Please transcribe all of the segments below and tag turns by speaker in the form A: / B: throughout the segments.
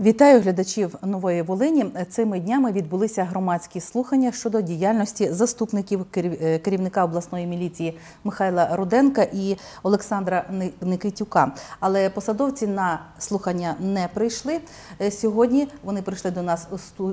A: Вітаю глядачів нової Волині. Цими днями відбулися громадські слухання щодо діяльності заступників е, керівника обласної міліції Михайла Руденка і Олександра Никитюка. Але посадовці на слухання не прийшли. Е, Сьогодні вони прийшли до нас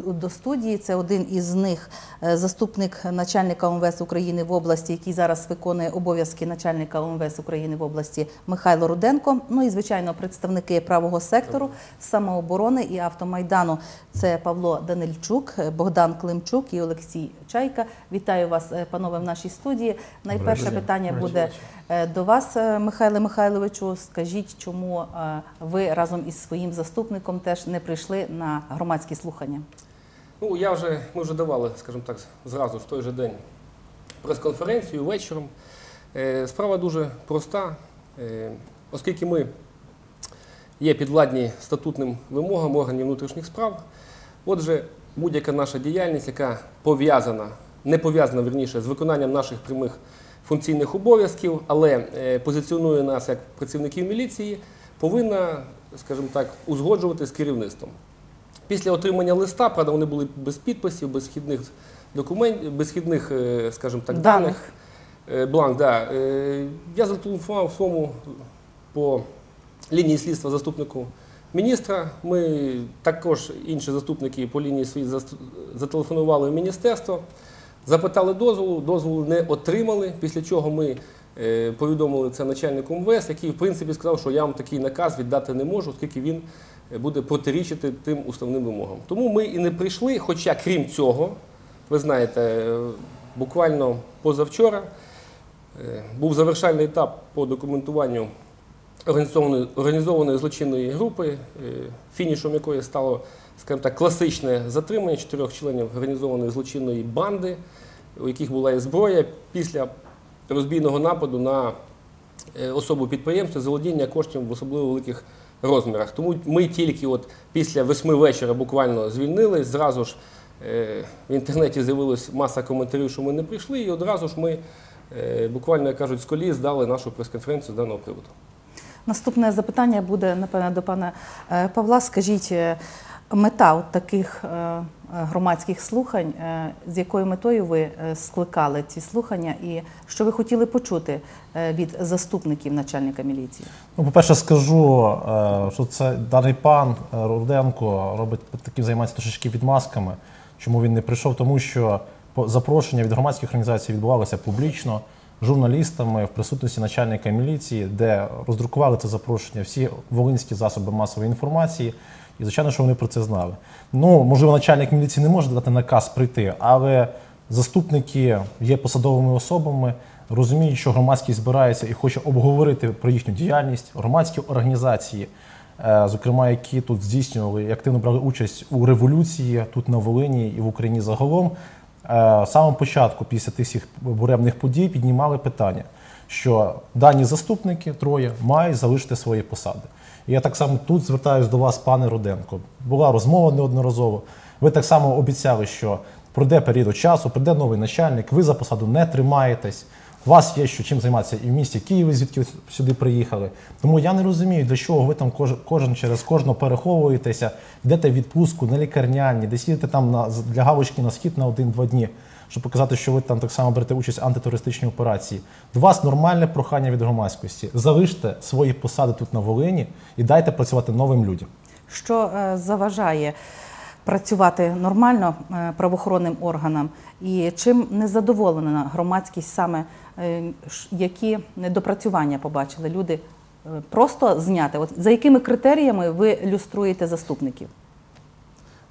A: до студії. Це один із них, е, заступник начальника ОМВС України в області, який зараз виконує обов'язки начальника ОМВС України в області Михайло Руденко. Ну і звичайно, представники правого сектору, самооборони і автомайдану. Це Павло Данильчук, Богдан Климчук і Олексій Чайка. Вітаю вас, е, панове, в нашій студії. Найперше питання буде е, до вас, е, Михайле Михайловичу. Скажіть, чому ви разом із своїм заступником теж не прийшли на громадські слухання?
B: Ну, я вже, ми вже давали, скажімо так, зразу в той же день прес-конференцію вечором. Справа дуже проста, оскільки ми є підвладні статутним вимогам органів внутрішніх справ. Отже, будь-яка наша діяльність, яка пов'язана, не пов'язана верніше з виконанням наших прямих функційних обов'язків, але е, позиціонує нас як працівників міліції, повинна, скажімо так, узгоджувати з керівництвом. Після отримання листа, правда, вони були без підписів, без вхідних документів, без вхідних, е, скажімо так, даних. Е, Бланк, да. Я зателефонував своєму по лінії слідства заступнику міністра. Ми також інші заступники по лінії зас- зателефонували в міністерство, запитали дозволу, дозволу не отримали. Після чого ми е, повідомили це начальнику МВС, який в принципі сказав, що я вам такий наказ віддати не можу, оскільки він е, буде протирічити тим уставним вимогам. Тому ми і не прийшли. Хоча, крім цього, ви знаєте, е, буквально позавчора. Був завершальний етап по документуванню організованої, організованої злочинної групи, е, фінішом якої стало, скажімо так, класичне затримання чотирьох членів організованої злочинної банди, у яких була і зброя після розбійного нападу на е, особу підприємства, заволодіння коштів в особливо великих розмірах. Тому ми тільки от після восьми вечора буквально звільнились, зразу ж е, в інтернеті з'явилась маса коментарів, що ми не прийшли, і одразу ж ми буквально, як кажуть, з колії здали нашу прес-конференцію з даного приводу.
A: Наступне запитання буде напевне до пана е, Павла. Скажіть, е, мета от таких е, громадських слухань, з якою метою ви скликали ці слухання, і що ви хотіли почути від заступників начальника міліції?
C: Ну, по-перше, скажу, е, що це даний пан Руденко робить таким займається трошечки відмазками. Чому він не прийшов? Тому що по- запрошення від громадських організацій відбувалося публічно журналістами в присутності начальника міліції, де роздрукували це запрошення всі волинські засоби масової інформації. І звичайно, що вони про це знали. Ну, можливо, начальник міліції не може дати наказ прийти, але заступники є посадовими особами, розуміють, що громадськість збирається і хоче обговорити про їхню діяльність, громадські організації, е, зокрема, які тут здійснювали активно брали участь у революції тут на Волині і в Україні загалом. Е, З початку, після тих буремних подій, піднімали питання, що дані заступники троє мають залишити свої посади. І я так само тут звертаюся до вас, пане Руденко. Була розмова неодноразово. Ви так само обіцяли, що пройде період часу, прийде новий начальник, ви за посаду не тримаєтесь. У вас є що чим займатися і в місті Києві, звідки ви сюди приїхали. Тому я не розумію, для чого ви там кож- кожен через кожного переховуєтеся, йдете в відпустку на лікарняні, десь їдете там на, для галочки на схід на один-два дні, щоб показати, що ви там так само берете участь в антитерористичній операції. До вас нормальне прохання від громадськості. Залиште свої посади тут на Волині і дайте працювати новим людям.
A: Що е, заважає працювати нормально е, правоохоронним органам, і чим не задоволена громадськість саме, е, які недопрацювання побачили люди? Е, Просто зняти. От за якими критеріями ви люструєте заступників?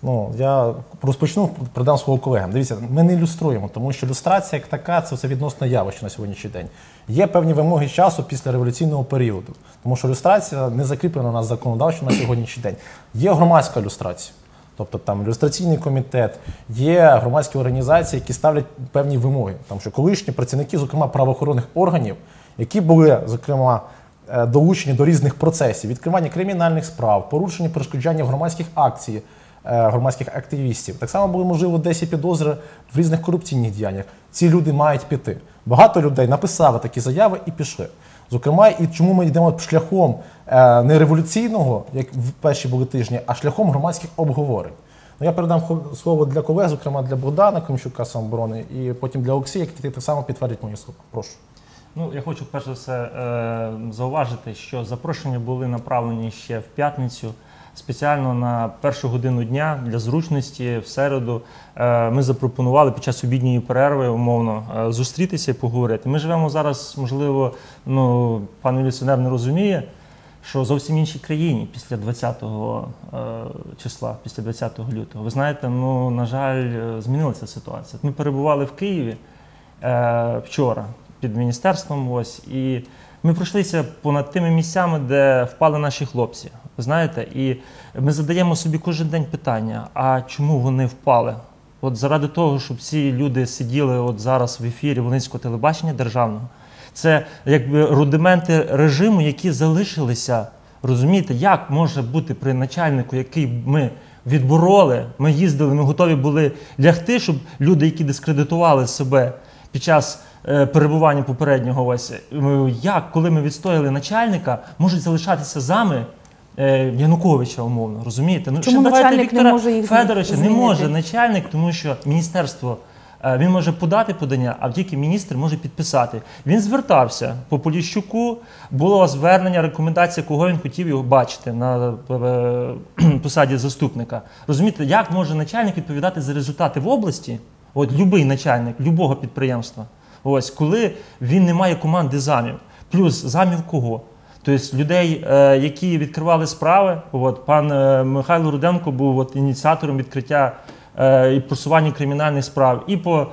C: Ну, я розпочну, передам свого колегам. Дивіться, ми не ілюструємо, тому що люстрація як така це все відносно явище на сьогоднішній день. Є певні вимоги часу після революційного періоду, тому що люстрація не закріплена у нас законодавчо на сьогоднішній день. Є громадська люстрація. Тобто там люстраційний комітет, є громадські організації, які ставлять певні вимоги. Там що колишні працівники, зокрема правоохоронних органів, які були, зокрема, е, долучені до різних процесів, відкривання кримінальних справ, порушення перешкоджання громадських акцій, е, громадських активістів. Так само були, можливо, десь підозри в різних корупційних діяннях. Ці люди мають піти. Багато людей написали такі заяви і пішли. Зокрема, і чому ми йдемо шляхом е, не революційного, як в перші були тижні, а шляхом громадських обговорень. Ну, я передам слово для колег, зокрема для Богдана Комчука самоборони, і потім для Олексія, який так само підтвердить мої слова. Прошу.
D: Ну, я хочу перш за все е, зауважити, що запрошення були направлені ще в п'ятницю. Спеціально на першу годину дня для зручності в середу е, ми запропонували під час обідньої перерви умовно е, зустрітися і поговорити. Ми живемо зараз, можливо, ну пан міліціонер не розуміє, що зовсім іншій країні після 20 е, числа, після 20 лютого. Ви знаєте, ну на жаль, е, змінилася ситуація. Ми перебували в Києві е, вчора під міністерством. Ось і ми пройшлися понад тими місцями, де впали наші хлопці. Ви знаєте, і ми задаємо собі кожен день питання: а чому вони впали? От заради того, щоб ці люди сиділи от зараз в ефірі Волинського телебачення державного. Це якби рудименти режиму, які залишилися. Розумієте, як може бути при начальнику, який ми відбороли, ми їздили, ми готові були лягти, щоб люди, які дискредитували себе під час е, перебування попереднього ось, як, коли ми відстояли начальника, можуть залишатися зами е, Януковича, умовно, розумієте? Ну,
A: Чому
D: ще давайте
A: начальник не
D: Віктора
A: може їх
D: Федоровича не
A: змінити?
D: може начальник, тому що міністерство. е, Він може подати подання, а тільки міністр може підписати. Він звертався по Поліщуку. Було звернення, рекомендація, кого він хотів його бачити на е, посаді заступника. Розумієте, як може начальник відповідати за результати в області? От будь-який начальник любого підприємства. Ось коли він не має команди замів. Плюс замів кого? Тобто людей, е, які відкривали справи, от пан е, Михайло Руденко був от, ініціатором відкриття е, і просування кримінальних справ і по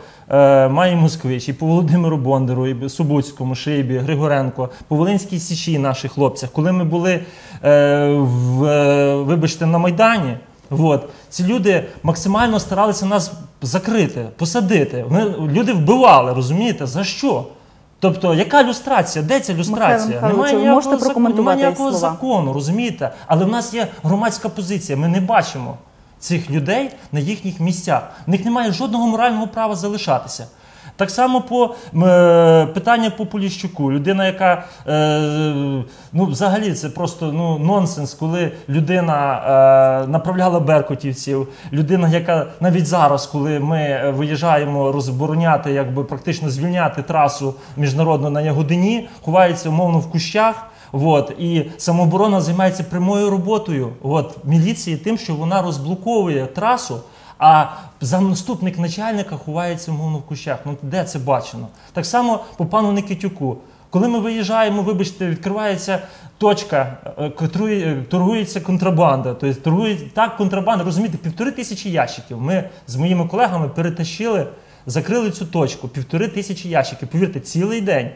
D: Майі Москвич, і по Володимиру Бондару, і Субуцькому, Шибі, Григоренко, по Волинській Січі наших хлопцях. Коли ми були, в, вибачте, на Майдані, От. Ці люди максимально старалися нас закрити, посадити. Вони, люди вбивали, розумієте? За що? Тобто, яка люстрація? Де ця люстрація?
A: Михайло Михайлович, ви
D: ніякого
A: можете
D: закону,
A: прокоментувати
D: немає ніякого
A: слова?
D: закону, розумієте? Але в нас є громадська позиція. Ми не бачимо цих людей на їхніх місцях. В них немає жодного морального права залишатися. Так само по е, питання по Поліщуку. Людина, яка е, ну взагалі це просто ну нонсенс, коли людина е, направляла беркутівців, людина, яка навіть зараз, коли ми е, виїжджаємо розбороняти, якби практично звільняти трасу міжнародну на Ягодині, ховається умовно в кущах. От, і самооборона займається прямою роботою от, міліції тим, що вона розблоковує трасу, а заступник начальника ховається умовно в кущах. Ну де це бачено? Так само по пану Никитюку. Коли ми виїжджаємо, вибачте, відкривається точка, е, е, торгується контрабанда. Тобто торгує так контрабанда, розумієте, півтори тисячі ящиків. Ми з моїми колегами перетащили, закрили цю точку, півтори тисячі ящиків. Повірте, цілий день.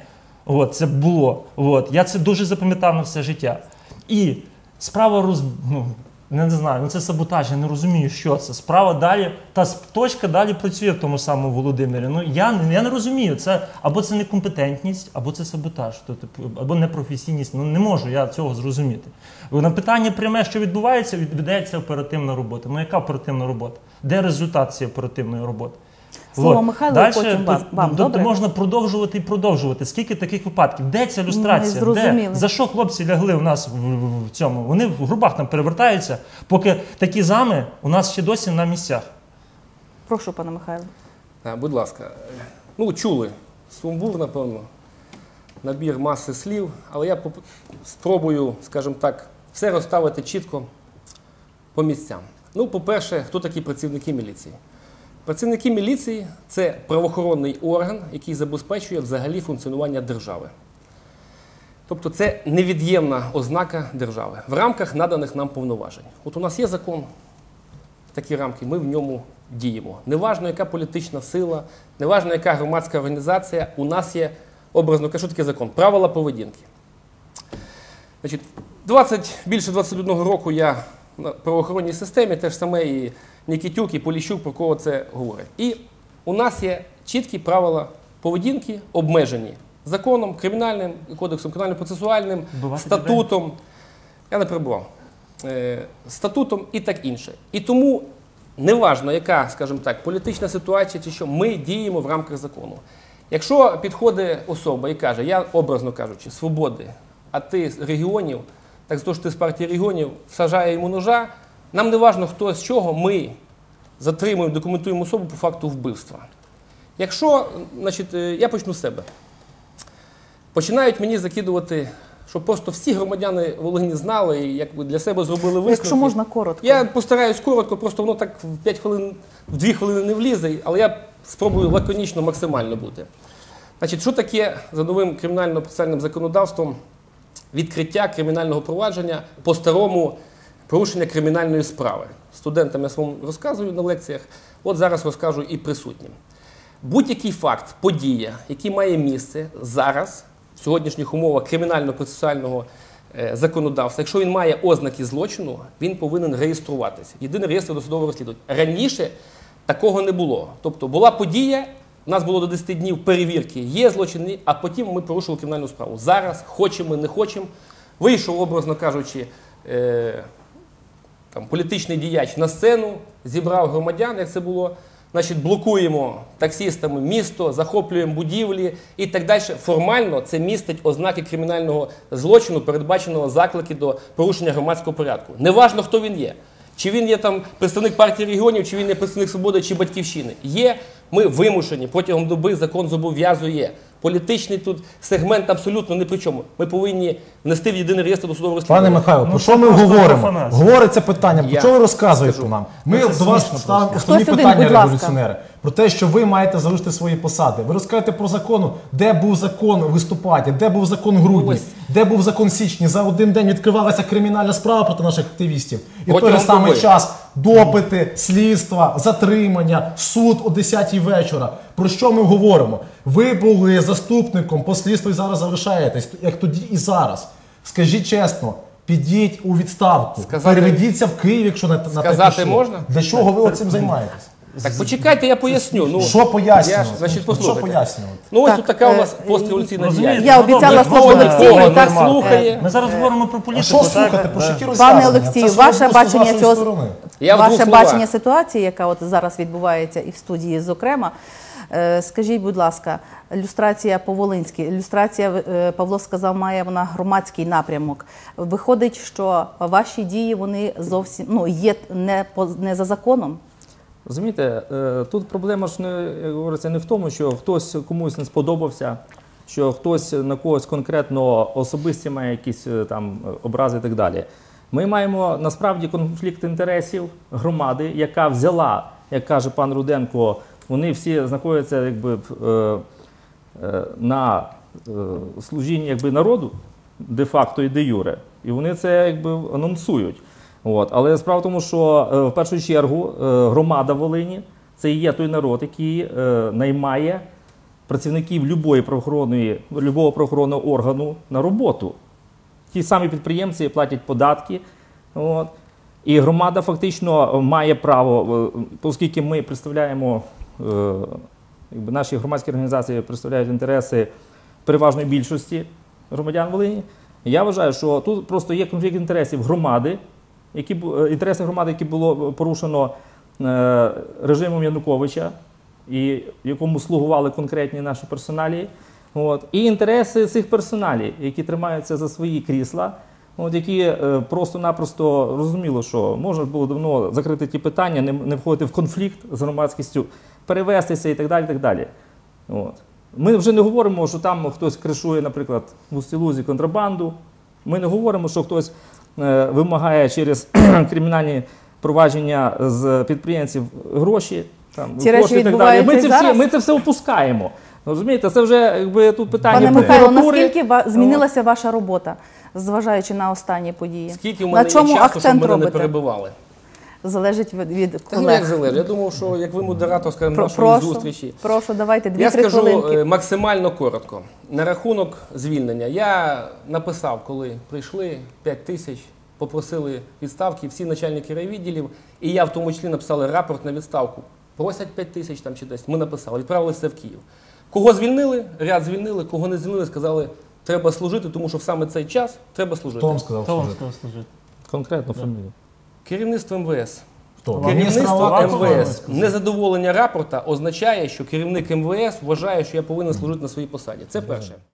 D: От, це було. От, я це дуже запам'ятав на все життя. І справа роз... ну, не знаю, ну це саботаж, я не розумію, що це. Справа далі, та точка далі працює в тому самому Володимирі. Ну я, я не розумію. Це або це некомпетентність, або це саботаж, то, типу, або непрофесійність. Ну не можу я цього зрозуміти. На питання пряме, що відбувається, відбувається оперативна робота. Ну яка оперативна робота? Де результат цієї оперативної роботи?
A: Слово
D: От.
A: Михайлу,
D: Дальше
A: потім
D: тут-
A: вас- вам,
D: тут
A: добре?
D: можна продовжувати і продовжувати. Скільки таких випадків? Де ця люстрація?
A: Не.
D: Де? За що хлопці лягли у нас в, в- в цьому? Вони в грубах там перевертаються, поки такі зами у нас ще досі на місцях.
A: Прошу, пане Михайло.
B: А, будь ласка, ну чули. Сумбур, напевно, набір маси слів, але я поп- спробую, скажімо так, все розставити чітко по місцям. Ну, по-перше, хто такі працівники міліції? Працівники міліції це правоохоронний орган, який забезпечує взагалі функціонування держави. Тобто це невід'ємна ознака держави в рамках наданих нам повноважень. От у нас є закон, такі рамки, ми в ньому діємо. Неважно, яка політична сила, неважно, яка громадська організація, у нас є образно кажу, таке закон, правила поведінки. Значить, 20, більше 21 року я на правоохоронній системі, те ж саме і Нікітюк, і Поліщук, про кого це говорить. І у нас є чіткі правила поведінки, обмежені законом, кримінальним кодексом, кримінально-процесуальним, статутом. Я не перебував. Е, статутом і так інше. І тому неважно, яка, скажімо так, політична ситуація чи що, ми діємо в рамках закону. Якщо підходить особа і каже, я образно кажучи, свободи, а ти з регіонів, так то, що ти з партії регіонів, сажає йому ножа, нам не важно, хто з чого, ми затримуємо, документуємо особу по факту вбивства. Якщо, значить, е, я почну з себе. Починають мені закидувати, щоб просто всі громадяни Волині знали і якби для себе зробили висновки.
A: Якщо можна коротко.
B: Я постараюсь коротко, просто воно так в 5 хвилин, в 2 хвилини не влізе, але я спробую лаконічно максимально бути. Значить, що таке за новим кримінально-процесуальним законодавством відкриття кримінального провадження по старому порушення кримінальної справи? Студентам я своєму розказую на лекціях, от зараз розкажу і присутнім. Будь-який факт, подія, який має місце зараз, в сьогоднішніх умовах кримінально-процесуального е, законодавства, якщо він має ознаки злочину, він повинен реєструватися. Єдиний реєстр досудового розслідування. Раніше такого не було. Тобто була подія, у нас було до 10 днів перевірки, є злочин, ні, а потім ми порушили кримінальну справу. Зараз хочемо, не хочемо. Вийшов, образно кажучи, е, там, політичний діяч на сцену, зібрав громадян, як це було. Значить, блокуємо таксістами місто, захоплюємо будівлі і так далі. Формально це містить ознаки кримінального злочину, передбаченого заклики до порушення громадського порядку. Неважно, хто він є. Чи він є там представник партії регіонів, чи він є представник свободи чи батьківщини. Є, ми вимушені протягом доби закон зобов'язує. Політичний тут сегмент абсолютно ні при чому. Ми повинні внести в єдиний реєстр досудового розслідування.
C: Пане Михайло, про
D: Ну,
C: що ми говоримо?
D: профанація.
C: Говориться питання, про що ви розказуєте
B: скажу.
C: нам? Ми
D: це
C: до вас ставимо основні питання революціонери. Про те, що ви маєте залишити свої посади. Ви розкажете про закону, де був закон в листопаді, де був закон грудні,
B: Ось.
C: де був закон січні. За один день відкривалася кримінальна справа проти наших активістів. І в той же самий час допити, слідства, затримання, суд о 10 вечора. Про що ми говоримо? Ви були заступником по слідству і зараз залишаєтесь, як тоді і зараз. Скажіть чесно, підіть у відставку,
B: Сказати-
C: переведіться в Київ, якщо на, на те
B: Сказати
C: пішло.
B: можна?
C: Для чого ви цим займаєтесь?
B: Так почекайте, я поясню. Ну,
C: Що пояснювати?
B: Я ж, значить,
C: Що пояснювати?
B: Ну ось
A: Так,
B: тут така у
A: е,
B: нас постреволюційна діяльність.
A: Я обіцяла
D: Ну,
A: слово Олексію, так,
B: не слухає.
D: Ми зараз говоримо про
C: А
D: політику.
C: що слухати? Про
D: Да.
A: Пане? Олексію, ваше бачення цього
C: сторони.
B: Я в
A: ваше
B: словах.
A: бачення ситуації, яка от зараз відбувається і в студії, зокрема. Е, Скажіть, будь ласка, люстрація по-волинськи. Люстрація, е, Павло сказав, має вона громадський напрямок. Виходить, що ваші дії вони зовсім ну є не по не за законом.
E: Розумієте, е, тут проблема ж не говориться не в тому, що хтось комусь не сподобався, що хтось на когось конкретно особисті має якісь е, там образи і так далі. Ми маємо насправді конфлікт інтересів громади, яка взяла, як каже пан Руденко, вони всі знаходяться якби е, на служінні якби народу де-факто і де-юре. І вони це якби анонсують. От. Але справа в тому, що е, в першу чергу е, громада Волині це і є той народ, який е, наймає працівників любої правоохоронної, любого правоохоронного органу на роботу. Ті самі підприємці платять податки. От. І громада фактично має право, оскільки ми представляємо, якби наші громадські організації представляють інтереси переважної більшості громадян Волині. Я вважаю, що тут просто є конфлікт інтересів громади, які, е, інтереси громади, які було порушено е, режимом Януковича, і якому слугували конкретні наші персоналі. От. І інтереси цих персоналів, які тримаються за свої крісла, от, які е, просто-напросто розуміло, що можна було давно закрити ті питання, не, не входити в конфлікт з громадськістю, перевестися і так далі. Так далі. От. Ми вже не говоримо, що там хтось кришує, наприклад, в Устілузі контрабанду. Ми не говоримо, що хтось е, вимагає через кримінальні провадження з підприємців гроші. Там,
A: Ці
E: кошти і так далі. Ми це,
A: зараз?
E: всі, ми це все опускаємо. Розумієте, це вже якби тут питання
A: Пане Михайло, наскільки ва- змінилася ваша робота, зважаючи на останні події?
B: Скільки в
A: на чому
B: є часу, щоб мене не перебивали?
A: Залежить від, від
B: Та ну як залежить? Я думав, що як ви модератор, скажімо,
A: Про-
B: нашої
A: прошу,
B: зустрічі.
A: прошу, давайте
B: Я
A: дві-три
B: скажу
A: хвилинки.
B: е, максимально коротко. На рахунок звільнення. Я написав, коли прийшли 5 тисяч, попросили відставки всі начальники райвідділів, і я в тому числі написали рапорт на відставку. Просять 5 тисяч там чи десь. Ми написали, відправили все в Київ. Кого звільнили, ряд звільнили, кого не звільнили, сказали, треба служити, тому що в саме цей час треба служити.
C: Хто вам сказав
D: Хто вам
C: служити?
D: сказав служити?
E: Конкретно фамілію.
B: Керівництво МВС.
C: Хто?
B: Керівництво? МВС. Незадоволення рапорта означає, що керівник МВС вважає, що я повинен служити на своїй посаді. Це перше.